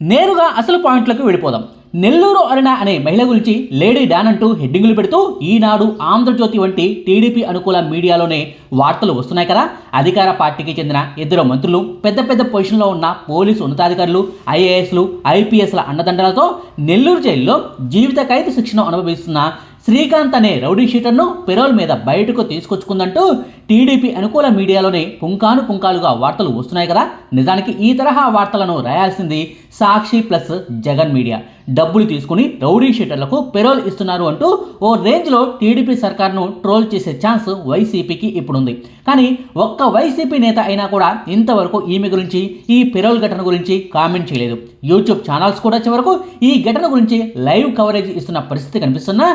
నేరుగా అసలు పాయింట్లకు వెళ్ళిపోదాం. నెల్లూరు అరుణ అనే మహిళ గురించి లేడీ డాన్ అంటూ హెడ్డింగులు పెడుతూ ఈనాడు ఆంధ్రజ్యోతి వంటి టీడీపీ అనుకూల మీడియాలోనే వార్తలు వస్తున్నాయి కదా. అధికార పార్టీకి చెందిన ఇద్దరు మంత్రులు పెద్ద పెద్ద పొజిషన్లో ఉన్న పోలీసు ఉన్నతాధికారులు ఐఏఎస్లు ఐపీఎస్ల అండదండలతో నెల్లూరు జైల్లో జీవిత ఖైదు శిక్షణ అనుభవిస్తున్న శ్రీకాంత్ అనే రౌడీ షీటర్ను పెరోల్ మీద బయటకు తీసుకొచ్చుకుందంటూ టీడీపీ అనుకూల మీడియాలోనే పుంకాను పుంకాలుగా వార్తలు వస్తున్నాయి కదా. నిజానికి ఈ తరహా వార్తలను రాయాల్సింది సాక్షి ప్లస్ జగన్ మీడియా. డబ్బులు తీసుకుని రౌడీ షీటర్లకు పెరోల్ ఇస్తున్నారు అంటూ ఓ రేంజ్లో టీడీపీ సర్కార్ను ట్రోల్ చేసే ఛాన్స్ వైసీపీకి ఇప్పుడుంది. కానీ ఒక్క వైసీపీ నేత అయినా కూడా ఇంతవరకు ఈమె గురించి ఈ పెరోల్ ఘటన గురించి కామెంట్ చేయలేదు. యూట్యూబ్ ఛానల్స్ కూడా చివరకు ఈ ఘటన గురించి లైవ్ కవరేజ్ ఇస్తున్న పరిస్థితి కనిపిస్తున్నా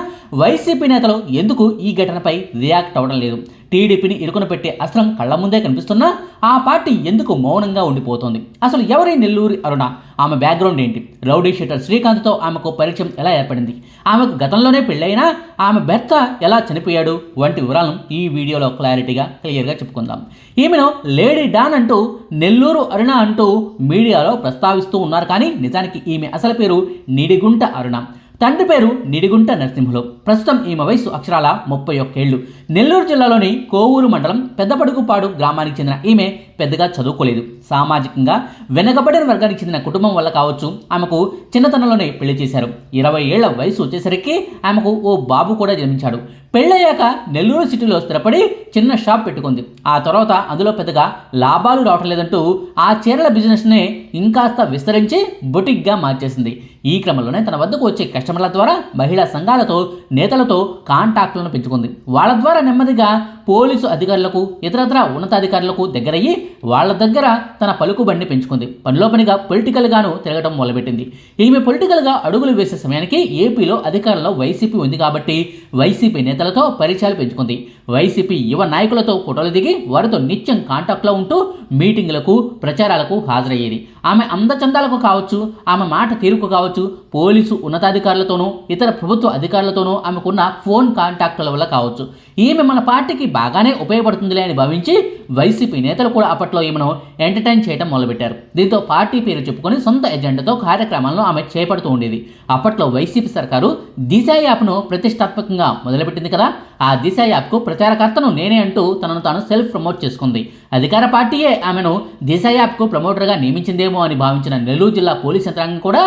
వైసీపీ నేతలు ఎందుకు ఈ ఘటనపై రియాక్ట్ అవ్వడం లేదు? టీడీపీని ఇరుకున పెట్టే అస్త్రం కళ్ళ ముందే కనిపిస్తున్నా ఆ పార్టీ ఎందుకు మౌనంగా ఉండిపోతోంది? అసలు ఎవరి నెల్లూరి అరుణ? ఆమె బ్యాక్గ్రౌండ్ ఏంటి? రౌడీ షీటర్ శ్రీకాంత్తో ఆమెకు పరిచయం ఎలా ఏర్పడింది? ఆమెకు గతంలోనే పెళ్ళైనా ఆమె భర్త ఎలా చనిపోయాడు? వంటి వివరాలను ఈ వీడియోలో క్లారిటీగా క్లియర్గా చెప్పుకుందాం. ఈమెను లేడీ డాన్ అంటూ నెల్లూరు అరుణ అంటూ మీడియాలో ప్రస్తావిస్తూ ఉన్నారు. కానీ నిజానికి ఈమె అసలు పేరు నిడిగుంట అరుణ. తండ్రి పేరు నిడిగుంట నరసింహులు. ప్రస్తుతం ఈమె వయసు అక్షరాల ముప్పై ఒక్కేళ్ళు నెల్లూరు జిల్లాలోని కోవూరు మండలం పెద్దపడుగుపాడు గ్రామానికి చెందిన ఈమె పెద్దగా చదువుకోలేదు. సామాజికంగా వెనకబడిన వర్గానికి చెందిన కుటుంబం వల్ల కావచ్చు ఆమెకు చిన్నతనంలోనే పెళ్ళి చేశారు. ఇరవై ఏళ్ళ వయసు వచ్చేసరికి ఆమెకు ఓ బాబు కూడా జన్మించాడు. పెళ్ళయ్యాక నెల్లూరు సిటీలో స్థిరపడి చిన్న షాప్ పెట్టుకుంది. ఆ తర్వాత అందులో పెద్దగా లాభాలు రావటం లేదంటూ ఆ చీరల బిజినెస్నే ఇంకాస్త విస్తరించి బొటిక్గా మార్చేసింది. ఈ క్రమంలోనే తన వద్దకు వచ్చే కస్టమర్ల ద్వారా మహిళా సంఘాలతో నేతలతో కాంటాక్ట్లను పెంచుకుంది. వాళ్ళ ద్వారా నెమ్మదిగా పోలీసు అధికారులకు ఇతరత్ర ఉన్నతాధికారులకు దగ్గరయ్యి వాళ్ళ దగ్గర తన పలుకుబండి పెంచుకుంది. పనిలో పనిగా పొలిటికల్గాను తిరగడం మొదలుపెట్టింది. ఈమె పొలిటికల్గా అడుగులు వేసే సమయానికి ఏపీలో అధికారంలో వైసీపీ ఉంది కాబట్టి వైసీపీ నేత నేతలతో పరిచయాలు పెంచుకుంది. వైసీపీ యువ నాయకులతో ఫోటోలు దిగి వారితో నిత్యం కాంటాక్ట్లో ఉంటూ మీటింగులకు ప్రచారాలకు హాజరయ్యేది. ఆమె అందచందాలకు కావచ్చు ఆమె మాట తీరుకు కావచ్చు పోలీసు ఉన్నతాధికారులతోనూ ఇతర ప్రభుత్వ అధికారులతోనూ ఆమెకున్న ఫోన్ కాంటాక్టుల వల్ల కావచ్చు. ఈమె మన పార్టీకి బాగానే ఉపయోగపడుతుందిలే అని భావించి వైసీపీ నేతలు కూడా అప్పట్లో ఈమెను ఎంటర్టైన్ చేయడం మొదలుపెట్టారు. దీంతో పార్టీ పేరు చెప్పుకొని సొంత ఎజెండాతో కార్యక్రమాలను ఆమె చేపడుతూ ఉండేది. అప్పట్లో వైసీపీ సర్కారు దిశ యాప్ను ప్రతిష్టాత్మకంగా మొదలుపెట్టింది కదా ఆ దిశ యాప్కు ప్రచారకర్తను నేనే అంటూ తనను తాను సెల్ఫ్ ప్రమోట్ చేసుకుంది. అధికార పార్టీయే ఆమెను దిశ యాప్కు ప్రమోటర్గా నియమించిందేమో అని భావించిన నెల్లూరు జిల్లా పోలీస్ యంత్రాంగం కూడా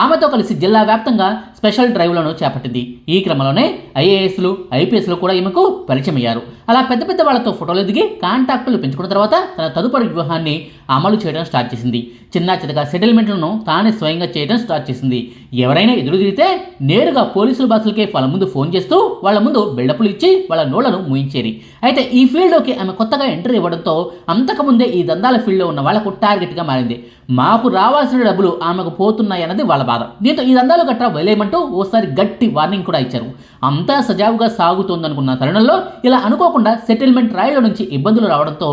ఆమెతో కలిసి జిల్లా వ్యాప్తంగా స్పెషల్ డ్రైవ్లను చేపట్టింది. ఈ క్రమంలోనే ఐఏఎస్లు ఐపీఎస్లు కూడా ఈమెకు పరిచయం అయ్యారు అలా పెద్ద పెద్ద వాళ్ళతో ఫోటోలు దిగి కాంటాక్టులు పెంచుకున్న తర్వాత తన తదుపరి వ్యూహాన్ని అమలు చేయడం స్టార్ట్ చేసింది. చిన్న చితక సెటిల్మెంట్లను తానే స్వయంగా చేయడం స్టార్ట్ చేసింది. ఎవరైనా ఎదురు తిరిగితే నేరుగా పోలీసుల బాసులకే వాళ్ళ ముందు ఫోన్ చేస్తూ వాళ్ళ ముందు బిల్డప్లు ఇచ్చి వాళ్ళ నోళ్ళను ముయించేది. అయితే ఈ ఫీల్డ్లోకి ఆమె కొత్తగా ఎంట్రీ ఇవ్వడంతో అంతకుముందే ఈ దందాల ఫీల్డ్లో ఉన్న వాళ్ళకు టార్గెట్గా మారింది. మాకు రావాల్సిన డబ్బులు ఆమెకు పోతున్నాయన్నది వాళ్ళ బాధ. దీంతో ఈ దందాలు గట్రా వదిలేయమంటూ ఓసారి గట్టి వార్నింగ్ కూడా ఇచ్చారు. అంతా సజావుగా సాగుతోందనుకున్న తరుణంలో ఇలా అనుకోకుండా సెటిల్మెంట్ రాయిల నుంచి ఇబ్బందులు రావడంతో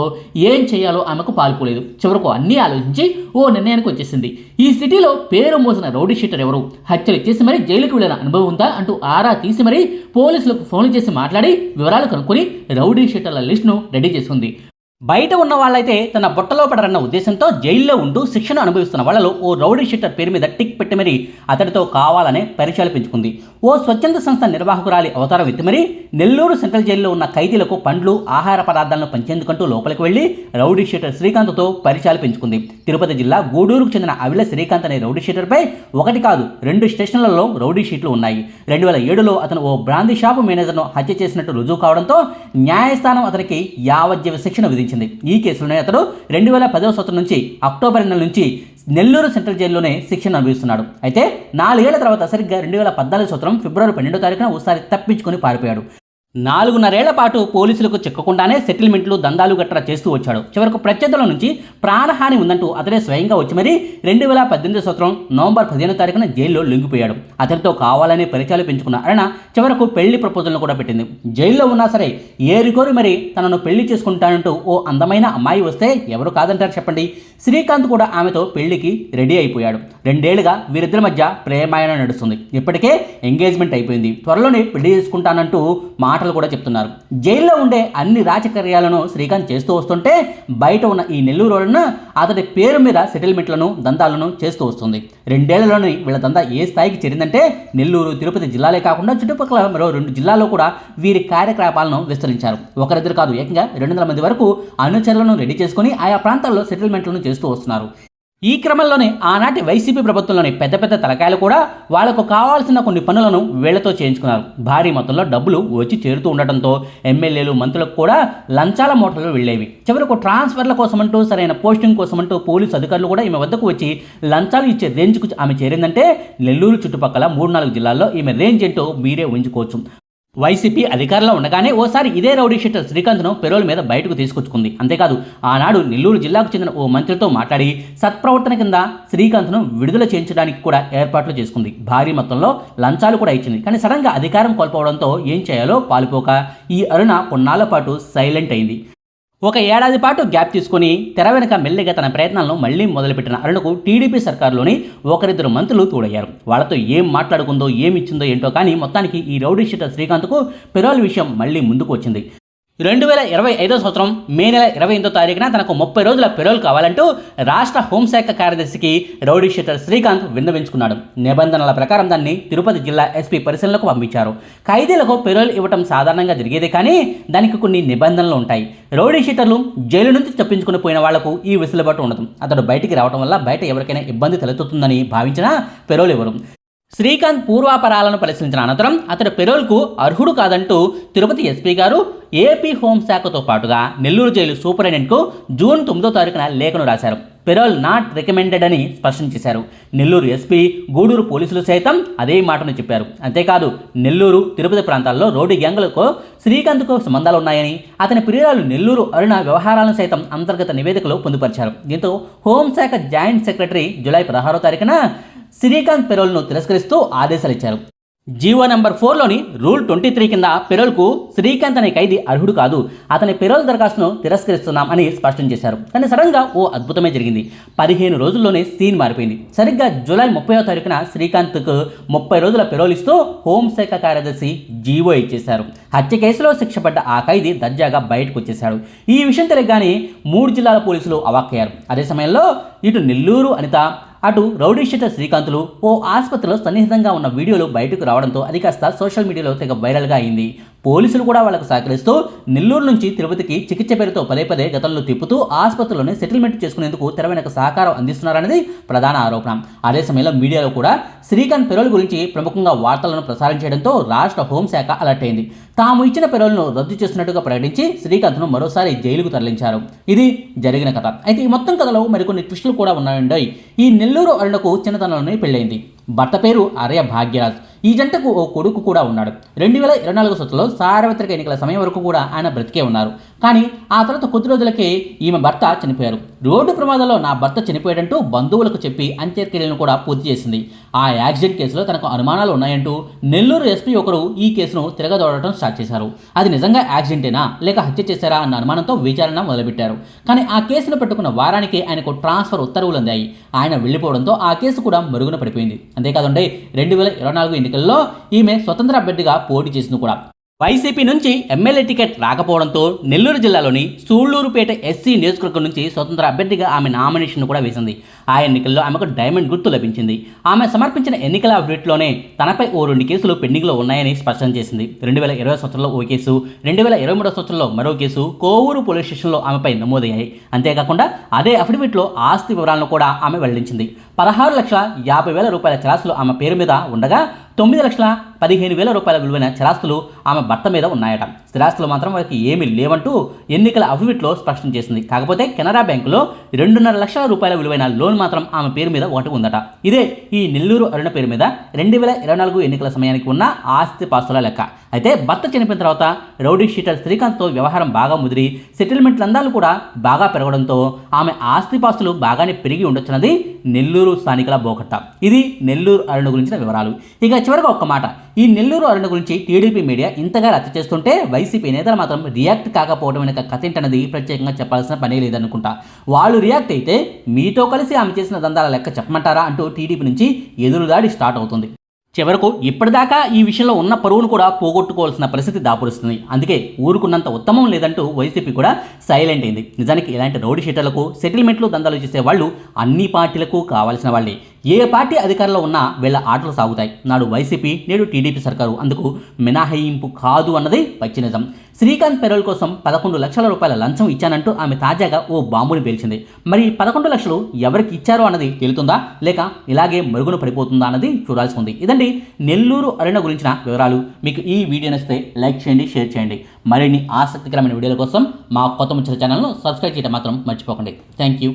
ఏం చేయాలో ఆమెకు పాల్పోలేదు. చివరకు అన్నీ ఆలోచించి ఓ నిర్ణయానికి వచ్చేసింది. ఈ సిటీలో పేరు మోసిన రౌడీ షీటర్ ఎవరు? హత్యలు చేసి మరీ జైలుకు వెళ్ళిన అనుభవం ఉందా? అంటూ ఆరా తీసి మరీ పోలీసులకు ఫోన్లు చేసి మాట్లాడి వివరాలు కనుక్కొని రౌడీ షీటర్ల లిస్టును రెడీ చేసుకుంది. బయట ఉన్న వాళ్ళైతే తన బుట్టలో పడరన్న ఉద్దేశంతో జైల్లో ఉంటూ శిక్షణ అనుభవిస్తున్న వాళ్ళలో ఓ రౌడీ షీటర్ పేరు మీద టిక్ పెట్టి మరీ అతడితో కావాలనే పరిచయాలు పెంచుకుంది ఓ స్వచ్ఛంద సంస్థ నిర్వాహకురాలి అవతారం ఎత్తి మరీ నెల్లూరు సెంట్రల్ జైల్లో ఉన్న ఖైదీలకు పండ్లు ఆహార పదార్థాలను పంచేందుకంటూ లోపలికి వెళ్ళి రౌడీ షీటర్ శ్రీకాంత్తో పరిచయాలు పెంచుకుంది తిరుపతి జిల్లా గూడూరుకు చెందిన అవిల శ్రీకాంత్ అనే రౌడీ షీటర్పై ఒకటి కాదు రెండు స్టేషన్లలో రౌడీ షీట్లు ఉన్నాయి. రెండు వేల ఏడులో అతను ఓ బ్రాందీ షాపు మేనేజర్ను హత్య చేసినట్టు రుజువు కావడంతో న్యాయస్థానం అతనికి యావజ్జీవ శిక్షణ విధించింది. ఈ కేసులోనే అతడు రెండు వేల పదవ సంవత్సరం నుంచి అక్టోబర్ నెల నుంచి నెల్లూరు సెంట్రల్ జైల్లోనే శిక్షణ అనుభవిస్తున్నాడు. అయితే నాలుగేళ్ళ తర్వాత సరిగ్గా రెండు వేల పద్నాలుగు సంవత్సరం ఫిబ్రవరి పన్నెండో తారీఖున ఒకసారి తప్పించుకొని పారిపోయాడు. నాలుగున్నరేళ్ళ పాటు పోలీసులకు చిక్కకుండానే సెటిల్మెంట్లు దందాలు గట్రా చేస్తూ వచ్చాడు. చివరకు ప్రత్యర్థుల నుంచి ప్రాణహాని ఉందంటూ అతడే స్వయంగా వచ్చి మరీ రెండు వేల పద్దెనిమిది సంవత్సరం నవంబర్ పదిహేనో తారీఖున జైల్లో లొంగిపోయాడు. అతనితో కావాలనే పరిచయాలు పెంచుకున్న అరుణ చివరకు పెళ్ళి ప్రపోజల్ను కూడా పెట్టింది. జైల్లో ఉన్నా సరే ఏరికోరి మరి తనను పెళ్ళి చేసుకుంటానంటూ ఓ అందమైన అమ్మాయి వస్తే ఎవరు కాదంటారు చెప్పండి? శ్రీకాంత్ కూడా ఆమెతో పెళ్ళికి రెడీ అయిపోయాడు. రెండేళ్ళుగా వీరిద్దరి మధ్య ప్రేమాయణం నడుస్తుంది. ఇప్పటికే ఎంగేజ్మెంట్ అయిపోయింది. త్వరలోనే పెళ్ళి చేసుకుంటానంటూ మాటలు కూడా చెప్తున్నారు. జైల్లో ఉండే అన్ని రాజకార్యాలను శ్రీకాంత్ చేస్తూ వస్తుంటే బయట ఉన్న ఈ నెల్లూరు అతడి పేరు మీద సెటిల్మెంట్లను దందాలను చేస్తూ వస్తుంది. రెండేళ్ళలోని వీళ్ళ దందా ఏ స్థాయికి చేరిందంటే నెల్లూరు తిరుపతి జిల్లాలే కాకుండా చుట్టుపక్కల మరో రెండు జిల్లాల్లో కూడా వీరి కార్యకలాపాలను విస్తరించారు. ఒకరిద్దరు కాదు ఏకంగా రెండు వందల మంది వరకు అనుచరులను రెడీ చేసుకుని ఆయా ప్రాంతాల్లో సెటిల్మెంట్లను చేస్తూ వస్తున్నారు. ఈ క్రమంలోనే ఆనాటి వైసీపీ ప్రభుత్వంలోని పెద్ద పెద్ద తలకాయలు కూడా వాళ్ళకు కావాల్సిన కొన్ని పనులను వీళ్ళతో చేయించుకున్నారు. భారీ మొత్తంలో డబ్బులు వచ్చి చేరుతూ ఉండటంతో ఎమ్మెల్యేలు మంత్రులకు కూడా లంచాల మూటలు వెళ్ళేవి. చివరకు ట్రాన్స్ఫర్ల కోసమంటూ సరైన పోస్టింగ్ కోసమంటూ పోలీసు అధికారులు కూడా ఈమె వద్దకు వచ్చి లంచాలు ఇచ్చే రేంజ్కు ఆమె చేరిందంటే నెల్లూరు చుట్టుపక్కల మూడు నాలుగు జిల్లాల్లో ఈమె రేంజ్ ఏంటో మీరే ఊహించుకోవచ్చు. వైసీపీ అధికారంలో ఉండగానే ఓసారి ఇదే రౌడీ షీటర్ శ్రీకాంత్ను పెరోల్ మీద బయటకు తీసుకొచ్చుకుంది. అంతేకాదు ఆనాడు నెల్లూరు జిల్లాకు చెందిన ఓ మంత్రితో మాట్లాడి సత్ప్రవర్తన కింద శ్రీకాంత్ను విడుదల చేయించడానికి కూడా ఏర్పాట్లు చేసుకుంది. భారీ మొత్తంలో లంచాలు కూడా ఇచ్చింది. కానీ సడన్గా అధికారం కోల్పోవడంతో ఏం చేయాలో పాలుపోక ఈ అరుణ కొన్నాళ్ళ పాటు సైలెంట్ అయింది. ఒక ఏడాది పాటు గ్యాప్ తీసుకుని తెర వెనుక మెల్లిగా తన ప్రయత్నాలను మళ్ళీ మొదలుపెట్టిన అరుణకు టీడీపీ సర్కారులోని ఒకరిద్దరు మంత్రులు తోడయ్యారు. వాళ్ళతో ఏం మాట్లాడుకుందో ఏమిచ్చిందో ఏంటో కానీ మొత్తానికి ఈ రౌడీ షీటర్ శ్రీకాంత్కు పెరోల్ విషయం మళ్ళీ ముందుకు వచ్చింది. రెండు వేల ఇరవై ఐదో సంవత్సరం మే నెల ఇరవై ఎనిమిదో తారీఖున తనకు ముప్పై రోజుల పెరోల్ కావాలంటూ రాష్ట్ర హోంశాఖ కార్యదర్శికి రౌడీ షీటర్ శ్రీకాంత్ విన్నవించుకున్నాడు. నిబంధనల ప్రకారం దాన్ని తిరుపతి జిల్లా ఎస్పీ పరిశీలనకు పంపించారు. ఖైదీలకు పెరోల్ ఇవ్వటం సాధారణంగా జరిగేదే కానీ దానికి కొన్ని నిబంధనలు ఉంటాయి. రౌడీ షీటర్లు జైలు నుంచి తప్పించుకుని పోయిన వాళ్ళకు ఈ వెసులుబాటు ఉండదు. అతడు బయటికి రావడం వల్ల బయట ఎవరికైనా ఇబ్బంది తలెత్తుతుందని భావించినా పెరోల్ ఇవ్వరు. శ్రీకాంత్ పూర్వాపరాలను పరిశీలించిన అనంతరం అతడు పెరోల్కు అర్హుడు కాదంటూ తిరుపతి ఎస్పీ గారు ఏపీ హోంశాఖతో పాటుగా నెల్లూరు జైలు సూపరింటెండెంట్కు జూన్ తొమ్మిదో తారీఖున లేఖను రాశారు. పెరోల్ నాట్ రికమెండెడ్ అని స్పష్టం చేశారు. నెల్లూరు ఎస్పీ గూడూరు పోలీసులు సైతం అదే మాటను చెప్పారు. అంతేకాదు నెల్లూరు తిరుపతి ప్రాంతాల్లో రోడ్డు గ్యాంగులకు శ్రీకాంత్కు సంబంధాలు ఉన్నాయని అతని ప్రియురాలు నెల్లూరు అరుణ వ్యవహారాలను సైతం అంతర్గత నివేదికలో పొందుపరిచారు. దీంతో హోంశాఖ జాయింట్ సెక్రటరీ జూలై పదహారో తారీఖున శ్రీకాంత్ పెరోల్ను తిరస్కరిస్తూ ఆదేశాలు ఇచ్చారు జీవో నంబర్ ఫోర్లోని రూల్ ట్వంటీ త్రీ కింద పెరోల్కు శ్రీకాంత్ అనే ఖైదీ అర్హుడు కాదు. అతని పెరోల్ దరఖాస్తును తిరస్కరిస్తున్నాం అని స్పష్టం చేశారు. కానీ సడన్గా ఓ అద్భుతమే జరిగింది. పదిహేను రోజుల్లోనే సీన్ మారిపోయింది. సరిగ్గా జూలై ముప్పై తారీఖున శ్రీకాంత్కు ముప్పై రోజుల పెరోల్ ఇస్తూ హోంశాఖ కార్యదర్శి జీవో ఇచ్చేశారు. హత్య కేసులో శిక్షపడ్డ ఆ ఖైదీ దర్జాగా బయటకు వచ్చేశాడు. ఈ విషయం తెలియగానే మూడు జిల్లాల పోలీసులు అవాక్కయ్యారు. అదే సమయంలో ఇటు నెల్లూరు అనిత అటు రౌడీ షీటర్ శ్రీకాంతులు ఓ ఆసుపత్రిలో సన్నిహితంగా ఉన్న వీడియోలు బయటకు రావడంతో అది కాస్త సోషల్ మీడియాలో తెగ వైరల్గా అయింది. పోలీసులు కూడా వాళ్ళకు సహకరిస్తూ నెల్లూరు నుంచి తిరుపతికి చికిత్స పేరుతో పదే పదే గతంలో తిప్పుతూ ఆసుపత్రిలోనే సెటిల్మెంట్ చేసుకునేందుకు తెర సహకారం అందిస్తున్నారనేది ప్రధాన ఆరోపణ. అదే సమయంలో మీడియాలో కూడా శ్రీకాంత్ పెరోల్ గురించి ప్రముఖంగా వార్తలను ప్రసారం చేయడంతో రాష్ట్ర హోంశాఖ అలర్ట్ అయింది. తాము ఇచ్చిన పెరోల్ను రద్దు చేస్తున్నట్టుగా ప్రకటించి శ్రీకాంత్ను మరోసారి జైలుకు తరలించారు. ఇది జరిగిన కథ. అయితే ఈ మొత్తం కథలో మరికొన్ని ట్విస్టులు కూడా ఉన్నాయండి ఈ నెల్లూరు అరుణకు చిన్నతనంలోనే పెళ్ళైంది భర్త పేరు ఆర్య భాగ్యరాజ్. ఈ జంటకు ఓ కొడుకు కూడా ఉన్నాడు. రెండు వేల ఇరవై నాలుగు సంవత్సరంలో సార్వత్రిక ఎన్నికల సమయం వరకు కూడా ఆయన బ్రతికే ఉన్నారు. కానీ ఆ తర్వాత కొద్ది రోజులకే ఈమె భర్త చనిపోయారు. రోడ్డు ప్రమాదంలో నా భర్త చనిపోయాడంటూ బంధువులకు చెప్పి అంత్యక్రియలను కూడా పూర్తి చేసింది. ఆ యాక్సిడెంట్ కేసులో తనకు అనుమానాలు ఉన్నాయంటూ నెల్లూరు ఎస్పీ ఒకరు ఈ కేసును తిరగదోడటం స్టార్ట్ చేశారు. అది నిజంగా యాక్సిడెంటేనా? లేక హత్య చేశారా అన్న అనుమానంతో విచారణ మొదలుపెట్టారు. కానీ ఆ కేసును పెట్టుకున్న వారానికి ఆయనకు ట్రాన్స్ఫర్ ఉత్తర్వులు అందాయి. ఆయన వెళ్ళిపోవడంతో ఆ కేసు కూడా మరుగున పడిపోయింది. అంతేకాదండి రెండు వేల ఇరవై నాలుగు ఎన్నికల్లో ఈమె స్వతంత్ర అభ్యర్థిగా పోటీ చేసింది కూడా. వైసీపీ నుంచి ఎమ్మెల్యే టికెట్ రాకపోవడంతో నెల్లూరు జిల్లాలోని సూళ్ళూరుపేట ఎస్సీ నియోజకవర్గం నుంచి స్వతంత్ర అభ్యర్థిగా ఆమె నామినేషన్ కూడా వేసింది. ఆ ఎన్నికల్లో ఆమెకు డైమండ్ గుర్తు లభించింది. ఆమె సమర్పించిన ఎన్నికల అఫిడవిట్లోనే తనపై ఓ రెండు కేసులు పెండింగ్లో ఉన్నాయని స్పష్టం చేసింది. రెండు వేల ఇరవై సంవత్సరంలో ఓ కేసు రెండు వేల ఇరవై మూడో సంవత్సరంలో మరో కేసు కోవూరు పోలీస్ స్టేషన్లో ఆమెపై నమోదయ్యాయి. అంతేకాకుండా అదే అఫిడవిట్లో ఆస్తి వివరాలను కూడా ఆమె వెల్లడించింది. పదహారు లక్షల యాభై వేల రూపాయల చరాసులు ఆమె పేరు మీద ఉండగా తొమ్మిది లక్షల పదిహేను వేల రూపాయల విలువైన స్థిరాస్తులు ఆమె భర్త మీద ఉన్నాయట. స్థిరాస్తులు మాత్రం వారికి ఏమీ లేవంటూ ఎన్నికల అఫిడవిట్లో స్పష్టం చేసింది. కాకపోతే కెనరా బ్యాంకులో రెండున్నర లక్షల రూపాయల విలువైన లోన్ మాత్రం ఆమె పేరు మీద ఒకటి ఉందట. ఇదే ఈ నెల్లూరు అరుణ పేరు మీద రెండు వేల ఇరవై నాలుగు ఎన్నికల సమయానికి ఉన్న ఆస్తి పాస్తుల లెక్క. అయితే భర్త చనిపోయిన తర్వాత రౌడీ షీటర్ శ్రీకాంత్తో వ్యవహారం బాగా ముదిరి సెటిల్మెంట్ లందాలు కూడా బాగా పెరగడంతో ఆమె ఆస్తిపాస్తులు బాగానే పెరిగి ఉండొచ్చున్నది నెల్లూరు స్థానికుల బోకట్ట. ఇది నెల్లూరు అరుణ గురించిన వివరాలు. ఇక చివరిగా ఒక్క మాట. ఈ నెల్లూరు అరుణ గురించి టీడీపీ మీడియా ఇంతగా రచ్చ చేస్తుంటే వైసీపీ నేతలు మాత్రం రియాక్ట్ కాకపోవడం వెనక కథ ఏంటన్నది ప్రత్యేకంగా చెప్పాల్సిన పనే లేదనుకుంటా. వాళ్ళు రియాక్ట్ అయితే మీతో కలిసి ఆమె చేసిన దందాల లెక్క చెప్పమంటారా అంటూ టీడీపీ నుంచి ఎదురుదాడి స్టార్ట్ అవుతుంది. చివరకు ఇప్పటిదాకా ఈ విషయంలో ఉన్న పరువును కూడా పోగొట్టుకోవాల్సిన పరిస్థితి దాపురుస్తుంది. అందుకే ఊరుకున్నంత ఉత్తమం లేదంటూ వైసీపీ కూడా సైలెంట్ అయింది. నిజానికి ఇలాంటి రౌడీ షీటర్లకు సెటిల్మెంట్లు దందాలు చేసే వాళ్ళు అన్ని పార్టీలకు కావాల్సిన వాళ్ళే. ఏ పార్టీ అధికారంలో ఉన్నా వీళ్ళ ఆటలు సాగుతాయి. నాడు వైసీపీ నేడు టీడీపీ సర్కారు. అందుకు మినహాయింపు కాదు అన్నది పచ్చి నిజం. శ్రీకాంత్ పెరోల్ కోసం పదకొండు లక్షల రూపాయల లంచం ఇచ్చానంటూ ఆమె తాజాగా ఓ బాంబుని పేల్చింది. మరి పదకొండు లక్షలు ఎవరికి ఇచ్చారో అన్నది తెలుతుందా? లేక ఇలాగే మరుగున పడిపోతుందా అన్నది చూడాల్సి ఉంది. ఇదండి నెల్లూరు అరుణ గురించిన వివరాలు. మీకు ఈ వీడియో నచ్చితే లైక్ చేయండి షేర్ చేయండి. మరిన్ని ఆసక్తికరమైన వీడియోల కోసం మా కొత్త ముచ్చట ఛానల్ను సబ్స్క్రైబ్ చేయడం మాత్రం మర్చిపోకండి. Thank you